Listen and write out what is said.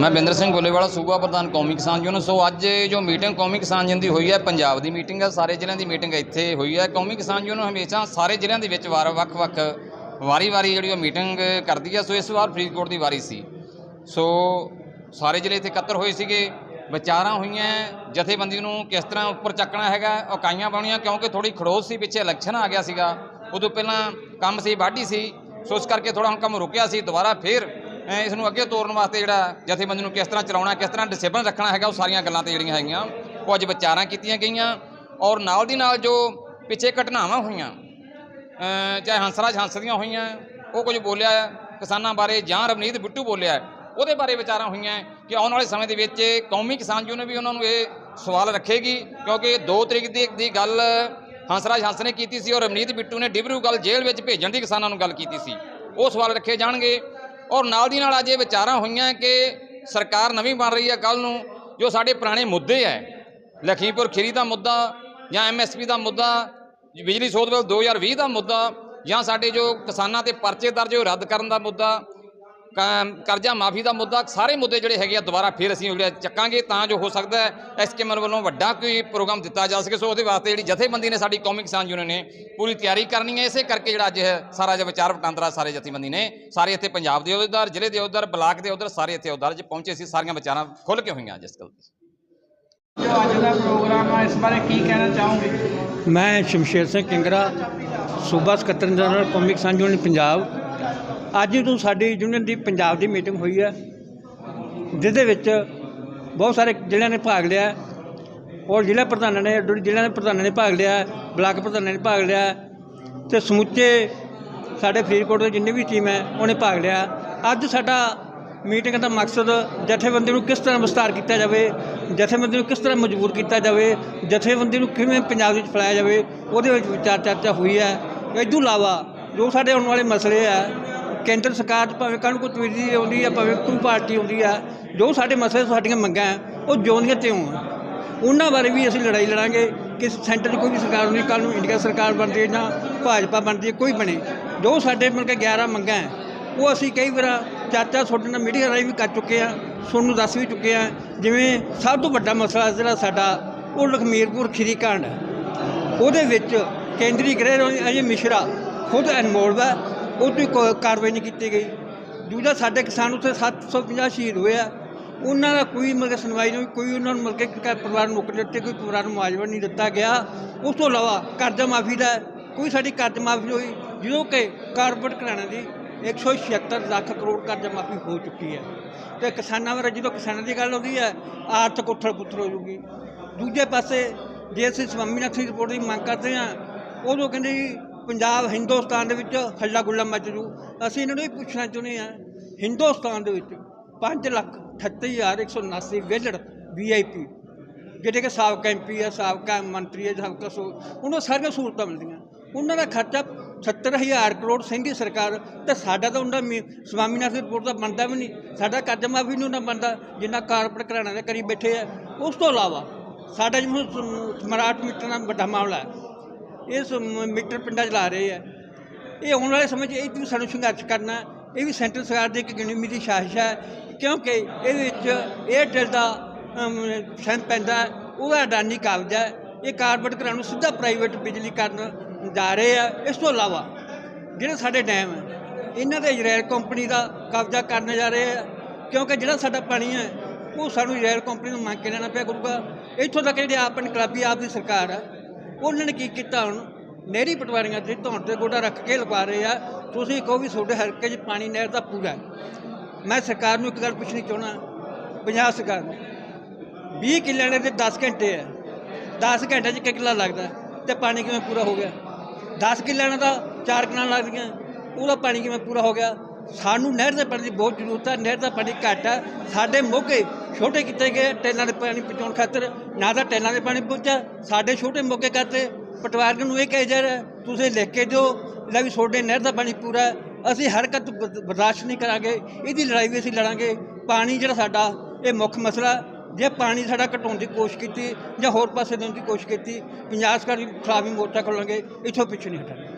ਮੈਂ ਬਿੰਦਰ ਸਿੰਘ ਗੋਲੇਵਾਲਾ ਸੂਬਾ ਪ੍ਰਧਾਨ ਕੌਮੀ ਕਿਸਾਨ ਯੂਨੀਅਨ ਸੋ ਅੱਜ ਜੋ ਮੀਟਿੰਗ ਕੌਮੀ ਕਿਸਾਨ ਯੂਨੀਅਨ ਦੀ ਹੋਈ ਹੈ ਪੰਜਾਬ ਦੀ ਮੀਟਿੰਗ ਹੈ ਸਾਰੇ ਜ਼ਿਲ੍ਹਿਆਂ ਦੀ ਮੀਟਿੰਗ ਇੱਥੇ ਹੋਈ ਹੈ। ਕੌਮੀ ਕਿਸਾਨ ਯੂਨੀਅਨ ਹਮੇਸ਼ਾ ਸਾਰੇ ਜ਼ਿਲ੍ਹਿਆਂ ਦੇ ਵਿੱਚ ਵਾਰ ਵੱਖ-ਵੱਖ ਵਾਰੀ-ਵਾਰੀ ਜਿਹੜੀ ਉਹ ਮੀਟਿੰਗ ਕਰਦੀ ਹੈ। ਸੋ ਇਸ ਵਾਰ ਫਰੀਦਕੋਟ ਦੀ ਵਾਰੀ ਸੀ। ਸੋ ਸਾਰੇ ਜ਼ਿਲ੍ਹੇ ਇੱਥੇ ਇਕੱਤਰ ਹੋਏ ਸੀਗੇ। ਵਿਚਾਰਾਂ ਹੋਈਆਂ ਜਥੇਬੰਦੀ ਨੂੰ ਕਿਸ ਤਰ੍ਹਾਂ ਉੱਪਰ ਚੱਕਣਾ ਹੈਗਾ ਇਕਾਈਆਂ ਬਣੀਆਂ ਕਿਉਂਕਿ ਥੋੜੀ ਖੜੋਸ ਸੀ ਪਿੱਛੇ ਇਲੈਕਸ਼ਨ ਆ ਗਿਆ ਸੀਗਾ। ਉਦੋਂ ਪਹਿਲਾਂ ਕੰਮ ਸੀ ਵਾਢੀ ਸੀ। ਸੋ ਇਸ ਕਰਕੇ ਥੋੜਾ ਹੁਣ ਕੰਮ ਰੁਕਿਆ ਸੀ ਦੁਬਾਰਾ ਫੇਰ ਇਸ ਨੂੰ ਅੱਗੇ ਤੋਰਨ ਵਾਸਤੇ ਜਿਹੜਾ ਜਥੇਬੰਦੀ ਨੂੰ ਕਿਸ ਤਰ੍ਹਾਂ ਚਲਾਉਣਾ ਕਿਸ ਤਰ੍ਹਾਂ ਡਿਸਪਲਿਨ ਰੱਖਣਾ ਹੈਗਾ ਉਹ ਸਾਰੀਆਂ ਗੱਲਾਂ ਤੇ ਜਿਹੜੀਆਂ ਹੈਗੀਆਂ ਉਹ ਅੱਜ ਵਿਚਾਰਾਂ ਕੀਤੀਆਂ ਗਈਆਂ। ਔਰ ਨਾਲ ਦੀ ਨਾਲ ਜੋ ਪਿੱਛੇ ਘਟਨਾਵਾਂ ਹੋਈਆਂ ਅ, ਚਾਹੇ ਹੰਸਰਾਜ ਹੰਸ ਦੀਆਂ ਹੋਈਆਂ ਉਹ ਕੁਝ ਬੋਲਿਆ ਕਿਸਾਨਾਂ ਬਾਰੇ ਜਾਂ ਰਵਨੀਤ ਬਿੱਟੂ ਬੋਲਿਆ ਉਹਦੇ ਬਾਰੇ ਵਿਚਾਰਾਂ ਹੋਈਆਂ ਕਿ ਆਉਣ ਵਾਲੇ ਸਮੇਂ ਦੇ ਵਿੱਚ ਕੌਮੀ ਕਿਸਾਨ ਯੂਨੀਅਨ ਵੀ ਉਹਨਾਂ ਨੂੰ ਇਹ ਸਵਾਲ ਰੱਖੇਗੀ ਕਿਉਂਕਿ 2 ਤਰੀਕ ਦੀ ਗੱਲ ਹੰਸਰਾਜ ਹੰਸ ਨੇ ਕੀਤੀ ਸੀ ਔਰ ਰਵਨੀਤ ਬਿੱਟੂ ਨੇ ਡਿਬਰੂਗੜ੍ਹ ਜੇਲ੍ਹ ਵਿੱਚ ਭੇਜਣ ਦੀ ਕਿਸਾਨਾਂ ਨੂੰ ਗੱਲ ਕੀਤੀ ਸੀ। ਉਹ ਸਵਾਲ ਰੱਖੇ ਜਾਣਗੇ ਔਰ ਨਾਲ ਦੀ ਨਾਲ ਅੱਜ ਇਹ ਵਿਚਾਰਾਂ ਹੋਈਆਂ ਕਿ ਸਰਕਾਰ ਨਵੀਂ ਬਣ ਰਹੀ ਹੈ ਕੱਲ ਨੂੰ, ਜੋ ਸਾਡੇ ਪੁਰਾਣੇ ਮੁੱਦੇ ਹੈ। ਲਖੀਮਪੁਰ ਖੀਰੀ ਦਾ ਮੁੱਦਾ ਜਾਂ ਐਮਐਸਪੀ ਦਾ ਮੁੱਦਾ, ਬਿਜਲੀ ਸੋਧ ਬਿੱਲ 2020 ਦਾ ਮੁੱਦਾ ਜਾਂ ਸਾਡੇ ਜੋ ਕਿਸਾਨਾਂ ਤੇ ਪਰਚੇ ਦਰਜ ਰੱਦ ਕਰਨ ਦਾ ਮੁੱਦਾ ਕਰਜ਼ਾ ਮਾਫੀ ਦਾ ਮੁੱਦਾ ਸਾਰੇ ਮੁੱਦੇ ਜਿਹੜੇ ਹੈਗੇ ਆ ਦੁਬਾਰਾ ਫਿਰ ਅਸੀਂ ਜਿਹੜੇ ਚੱਕਾਂਗੇ ਤਾਂ ਜੋ ਹੋ ਸਕਦਾ ਹੈ ਐਸਕੇਐਮਐਲ ਵੱਲੋਂ ਵੱਡਾ ਕੋਈ ਪ੍ਰੋਗਰਾਮ ਦਿੱਤਾ ਜਾ ਸਕੇ। ਸੋ ਉਹਦੇ ਵਾਸਤੇ ਜਿਹੜੀ ਜਥੇਬੰਦੀ ਨੇ ਸਾਡੀ ਕੌਮੀ ਕਿਸਾਨ ਯੂਨੀਅਨ ਨੇ ਪੂਰੀ ਤਿਆਰੀ ਕਰਨੀ ਹੈ। ਇਸੇ ਕਰਕੇ ਜਿਹੜਾ ਅੱਜ ਇਹ ਸਾਰਾ ਜਿਹਾ ਵਿਚਾਰ ਵਟਾਂਦਰਾ ਸਾਰੇ ਜਥੇਬੰਦੀ ਨੇ। ਸਾਰੇ ਇੱਥੇ ਪੰਜਾਬ ਦੇ ਅਹੁਦੇਦਾਰ ਜ਼ਿਲ੍ਹੇ ਦੇ ਅਹੁਦੇਦਾਰ ਬਲਾਕ ਦੇ ਅਹੁਦੇਦਾਰ ਸਾਰੇ ਇੱਥੇ ਅਹੁਦੇਦਾਰ ਅੱਜ ਪਹੁੰਚੇ ਸੀ ਸਾਰੀਆਂ ਵਿਚਾਰਾਂ ਖੁੱਲ੍ਹ ਕੇ ਹੋਈਆਂ ਜਿਸ ਗੱਲ ਤੇ। ਜੋ ਅੱਜ ਦਾ ਪ੍ਰੋਗਰਾਮ ਹੈ ਇਸ ਬਾਰੇ ਕੀ ਕਹਿਣਾ ਚਾਹੋਗੇ? ਮੈਂ ਸ਼ਮਸ਼ੇਰ ਸਿੰਘ ਕਿੰਗਰਾ ਸੂਬਾ ਸਕੱਤਰ ਜਨਰਲ ਕੌਮੀ ਕਿਸਾਨ ਯੂਨੀਅਨ ਪੰਜਾਬ। ਅੱਜ ਤੋਂ ਸਾਡੀ ਯੂਨੀਅਨ ਦੀ ਪੰਜਾਬ ਦੀ ਮੀਟਿੰਗ ਹੋਈ ਹੈ, ਜਿਹਦੇ ਵਿੱਚ ਬਹੁਤ ਸਾਰੇ ਜ਼ਿਲ੍ਹਿਆਂ ਨੇ ਭਾਗ ਲਿਆ ਔਰ ਜ਼ਿਲ੍ਹਾ ਪ੍ਰਧਾਨਾਂ ਨੇ ਜ਼ਿਲ੍ਹਿਆਂ ਦੇ ਪ੍ਰਧਾਨਾਂ ਨੇ ਭਾਗ ਲਿਆ ਬਲਾਕ ਪ੍ਰਧਾਨਾਂ ਨੇ ਭਾਗ ਲਿਆ ਹੈ ਤੇ ਸਮੁੱਚੇ ਸਾਡੇ ਫਰੀਦਕੋਟ ਦੇ ਜਿੰਨੇ ਵੀ ਟੀਮ ਹੈ, ਉਹਨੇ ਭਾਗ ਲਿਆ ਅੱਜ ਸਾਡਾ ਮੀਟਿੰਗ ਦਾ ਮਕਸਦ ਜਥੇਬੰਦੀ ਨੂੰ ਕਿਸ ਤਰ੍ਹਾਂ ਵਿਸਤਾਰ ਕੀਤਾ ਜਾਵੇ, ਜਥੇਬੰਦੀ ਨੂੰ ਕਿਸ ਤਰ੍ਹਾਂ ਮਜ਼ਬੂਤ ਕੀਤਾ ਜਾਵੇ, ਜਥੇਬੰਦੀ ਨੂੰ ਕਿਵੇਂ ਪੰਜਾਬ ਵਿੱਚ ਫੈਲਾਇਆ ਜਾਵੇ, ਉਹਦੇ ਵਿੱਚ ਵਿਚਾਰ ਚਰਚਾ ਹੋਈ ਹੈ। ਇਹ ਤੋਂ ਇਲਾਵਾ ਜੋ ਸਾਡੇ ਆਉਣ ਵਾਲੇ ਮਸਲੇ ਆ ਕੇਂਦਰ ਸਰਕਾਰ 'ਚ ਭਾਵੇਂ ਕੱਲ੍ਹ ਨੂੰ ਕੋਈ ਤਬਦੀਲੀ ਆਉਂਦੀ ਹੈ ਭਾਵੇਂ ਕੋਈ ਪਾਰਟੀ ਆਉਂਦੀ ਆ, ਜੋ ਸਾਡੇ ਮਸਲੇ ਸਾਡੀਆਂ ਮੰਗਾਂ ਹੈ ਉਹ ਜਿਉਂ ਦੀਆਂ ਤਿਉਂ ਆ। ਉਹਨਾਂ ਬਾਰੇ ਵੀ ਅਸੀਂ ਲੜਾਈ ਲੜਾਂਗੇ ਕਿ ਸੈਂਟਰ 'ਚ ਕੋਈ ਵੀ ਸਰਕਾਰ ਨਹੀਂ ਕੱਲ੍ਹ ਨੂੰ ਇੰਡੀਆ ਸਰਕਾਰ ਬਣਦੀ ਹੈ ਜਾਂ ਭਾਜਪਾ ਬਣਦੀ ਹੈ ਕੋਈ ਬਣੇ। ਜੋ ਸਾਡੇ ਮਿਲ ਕੇ 11 ਮੰਗਾਂ ਹੈ ਉਹ ਅਸੀਂ ਕਈ ਵਾਰ ਚਾਚਾ ਤੁਹਾਡੇ ਨਾਲ ਮੀਡੀਆ ਰਾਹੀਂ ਵੀ ਕਰ ਚੁੱਕੇ ਆ, ਤੁਹਾਨੂੰ ਦੱਸ ਵੀ ਚੁੱਕੇ ਆ, ਜਿਵੇਂ ਸਭ ਤੋਂ ਵੱਡਾ ਮਸਲਾ ਜਿਹੜਾ ਸਾਡਾ, ਉਹ ਲਖਮੀਰਪੁਰ ਖੀਰੀ ਕਾਂਡ ਉਹਦੇ ਵਿੱਚ ਕੇਂਦਰੀ ਗ੍ਰਹਿ ਅਜੇ ਮਿਸ਼ਰਾ ਖੁਦ ਇਨਵੋਲਵ ਹੈ ਉਹ ਤੇ ਕੋਈ ਕਾਰਵਾਈ ਨਹੀਂ ਕੀਤੀ ਗਈ। ਦੂਜਾ ਸਾਡੇ ਕਿਸਾਨ ਉੱਥੇ 750 ਸ਼ਹੀਦ ਹੋਏ ਆ। ਉਹਨਾਂ ਦਾ ਕੋਈ ਮਤਲਬ ਸੁਣਵਾਈ ਨਹੀਂ ਹੋਈ, ਕੋਈ ਉਹਨਾਂ ਨੂੰ ਮਤਲਬ ਕਿ ਪਰਿਵਾਰ ਨੂੰ ਨੌਕਰੀ ਦਿੱਤੀ ਕੋਈ ਪਰਿਵਾਰ ਨੂੰ ਮੁਆਵਜ਼ਾ ਨਹੀਂ ਦਿੱਤਾ ਗਿਆ। ਉਸ ਤੋਂ ਇਲਾਵਾ ਕਰਜ਼ਾ ਮਾਫੀ ਦਾ ਕੋਈ ਸਾਡੀ ਕਰਜ਼ ਮਾਫੀ ਨਹੀਂ ਹੋਈ ਜਦੋਂ ਕਿ ਕਾਰਪੋਰੇਟ ਘਰਾਣੇ ਦੀ 176 ਲੱਖ ਕਰੋੜ ਕਰਜ਼ਾ ਮਾਫੀ ਹੋ ਚੁੱਕੀ ਹੈ। ਤੇ ਕਿਸਾਨਾਂ ਬਾਰੇ ਜਦੋਂ ਕਿਸਾਨਾਂ ਦੀ ਗੱਲ ਆਉਂਦੀ ਹੈ ਆਰਥਿਕ ਉਥਲ ਪੁਥਲ ਹੋ ਜੂਗੀ ਦੂਜੇ ਪਾਸੇ ਜੇ ਅਸੀਂ ਸਵਾਮੀਨਾਥਨ ਦੀ ਰਿਪੋਰਟ ਦੀ ਮੰਗ ਕਰਦੇ ਹਾਂ ਉਦੋਂ ਕਹਿੰਦੇ ਜੀ ਪੰਜਾਬ, ਹਿੰਦੁਸਤਾਨ ਦੇ ਵਿੱਚ ਹੱਲਾ ਗੁੱਲਾ ਮਚ ਜੂ। ਅਸੀਂ ਇਹਨਾਂ ਨੂੰ ਇਹ ਪੁੱਛਣਾ ਚਾਹੁੰਦੇ ਹਾਂ, ਹਿੰਦੁਸਤਾਨ ਦੇ ਵਿੱਚ 5 ਲੱਖ 38179 ਵਿਲੜ ਵੀਆਈਪੀ ਜਿਹੜੇ ਕਿ ਸਾਬਕਾ ਐਮਪੀ ਹੈ, ਸਾਬਕਾ ਮੰਤਰੀ ਹੈ, ਸਾਬਕਾ ਸੋ, ਉਹਨਾਂ ਨੂੰ ਸਾਰੀਆਂ ਸਹੂਲਤਾਂ ਮਿਲਦੀਆਂ। ਉਹਨਾਂ ਦਾ ਖਰਚਾ 70000 ਕਰੋੜ ਸਿੰਘੀ ਸਰਕਾਰ, ਤੇ ਸਾਡਾ ਤਾਂ ਉਹਨਾਂ ਮੀ- ਸਵਾਮੀਨਾਥਨ ਰਿਪੋਰਟ ਦਾ ਬਣਦਾ ਵੀ ਨਹੀਂ। ਸਾਡਾ ਕਰਜ਼ਾ ਮਾਫੀ ਨਹੀਂ ਉਹਨਾਂ ਬਣਦਾ, ਜਿੰਨਾ ਕਾਰਪੋਰੇਟ ਘਰਾਣਿਆਂ ਦੇ ਕਰੀ ਬੈਠੇ ਆ। ਉਸ ਤੋਂ ਇਲਾਵਾ, ਸਾਡਾ ਜਿਵੇਂ ਸਮ- ਸਮਰਾਟ ਮੀਟਰ ਦਾ ਵੱਡਾ ਮਾਮਲਾ ਹੈ ਇਹ ਮ- ਮੀਟਰ ਪਿੰਡਾਂ ਚਲਾ ਰਹੇ ਆ। ਇਹ ਆਉਣ ਵਾਲੇ ਸਮੇਂ 'ਚ ਇਹ ਵੀ ਸਾਨੂੰ ਸੰਘਰਸ਼ ਕਰਨਾ ਇਹ ਵੀ ਸੈਂਟਰ ਸਰਕਾਰ ਦੀ ਇੱਕ ਗਿਣਮੀ ਦੀ ਸਾਜ਼ਿਸ਼ ਹੈ ਕਿਉਂਕਿ ਇਹਦੇ ਵਿੱਚ ਏਅਰਟੈਲ ਦਾ ਸੈਂਪ ਪੈਂਦਾ ਹੈ, ਉਹਦਾ ਅਡਾਨੀ ਕਬਜ਼ਾ ਹੈ ਇਹ ਕਾਰਪੋਰੇਟ ਘਰਾਂ ਨੂੰ ਸਿੱਧਾ ਪ੍ਰਾਈਵੇਟ ਬਿਜਲੀ ਕਰਨ ਜਾ ਰਹੇ ਆ। ਇਸ ਤੋਂ ਇਲਾਵਾ ਜਿਹੜੇ ਸਾਡੇ ਡੈਮ ਹੈ ਇਹਨਾਂ ਦੇ ਇਜ਼ਰਾਈਲ ਕੰਪਨੀ ਦਾ ਕਬਜ਼ਾ ਕਰਨ ਜਾ ਰਹੇ ਆ ਕਿਉਂਕਿ ਜਿਹੜਾ ਸਾਡਾ ਪਾਣੀ ਹੈ ਉਹ ਸਾਨੂੰ ਇਜ਼ਰਾਈਲ ਕੰਪਨੀ ਨੂੰ ਮੰਗ ਕੇ ਲੈਣਾ ਪਿਆ ਕਰੂਗਾ। ਇੱਥੋਂ ਤੱਕ ਜਿਹੜੇ ਆਪ ਇਨਕਲਾਬੀ ਆਪ ਦੀ ਸਰਕਾਰ ਹੈ ਉਹਨਾਂ ਨੇ ਕੀ ਕੀਤਾ ਹੁਣ? ਨਹਿਰੀ ਪਟਵਾਰੀਆਂ ਤੇ ਧੌਣ ਤੇ ਗੋਡਾ ਰੱਖ ਕੇ ਲਗਾ ਰਹੇ ਆ। ਤੁਸੀਂ ਕਹੋ ਵੀ ਤੁਹਾਡੇ ਹਲਕੇ 'ਚ ਪਾਣੀ ਨਹਿਰ ਦਾ ਪੂਰਾ ਮੈਂ ਸਰਕਾਰ ਨੂੰ ਇੱਕ ਗੱਲ ਪੁੱਛਣੀ ਚਾਹੁੰਦਾ ਪੰਜਾਬ ਸਰਕਾਰ ਨੂੰ। 20 ਕਿੱਲਿਆਂ 'ਤੇ 10 ਘੰਟੇ ਹੈ 10 ਘੰਟੇ 'ਚ ਇੱਕ ਕਿੱਲਾ ਲੱਗਦਾ ਹੈ। ਤੇ ਪਾਣੀ ਕਿਵੇਂ ਪੂਰਾ ਹੋ ਗਿਆ? 10 ਕਿੱਲਿਆਂ ਦਾ 4 ਕਿੱਲਾਂ ਲੱਗਦੀਆਂ। ਉਹਦਾ ਪਾਣੀ ਕਿਵੇਂ ਪੂਰਾ ਹੋ ਗਿਆ? ਸਾਨੂੰ ਨਹਿਰ ਦੇ ਪਾਣੀ ਦੀ ਬਹੁਤ ਜ਼ਰੂਰਤ ਹੈ। ਨਹਿਰ ਦਾ ਪਾਣੀ ਘੱਟ ਹੈ। ਸਾਡੇ ਮੋਗੇ ਛੋਟੇ ਕੀਤੇ ਗਏ ਟੈਲਾਂ ਦੇ ਪਾਣੀ ਪਹੁੰਚਾਉਣ ਖਾਤਰ, ਨਾ ਤਾਂ ਟੈਲਾਂ ਦੇ ਪਾਣੀ ਪਹੁੰਚਿਆ ਸਾਡੇ ਛੋਟੇ ਮੌਕੇ ਕਰਤੇ ਪਟਵਾਰੀਆਂ ਨੂੰ ਇਹ ਕਹੇ ਜਾ ਰਿਹਾ, ਤੁਸੀਂ ਲਿਖ ਕੇ ਦਿਓ, ਲੈ ਵੀ ਤੁਹਾਡੇ ਨਹਿਰ ਦਾ ਪਾਣੀ ਪੂਰਾ ਅਸੀਂ ਹਰਕਤ ਬਰਦਾਸ਼ਤ ਨਹੀਂ ਕਰਾਂਗੇ, ਇਹਦੀ ਲੜਾਈ ਵੀ ਅਸੀਂ ਲੜਾਂਗੇ। ਪਾਣੀ ਜਿਹੜਾ ਸਾਡਾ, ਇਹ ਮੁੱਖ ਮਸਲਾ, ਜੇ ਪਾਣੀ ਸਾਡਾ ਘਟਾਉਣ ਦੀ ਕੋਸ਼ਿਸ਼ ਕੀਤੀ ਜਾਂ ਹੋਰ ਪਾਸੇ ਦੇਣ ਦੀ ਕੋਸ਼ਿਸ਼ ਕੀਤੀ, ਪੰਜਾਬ ਸਰਕਾਰ ਦੇ ਖਿਲਾਫ ਵੀ ਮੋਰਚਾ ਖੋਲਾਂਗੇ, ਇੱਥੋਂ ਪਿੱਛੇ ਨਹੀਂ ਹਟਾਂਗੇ।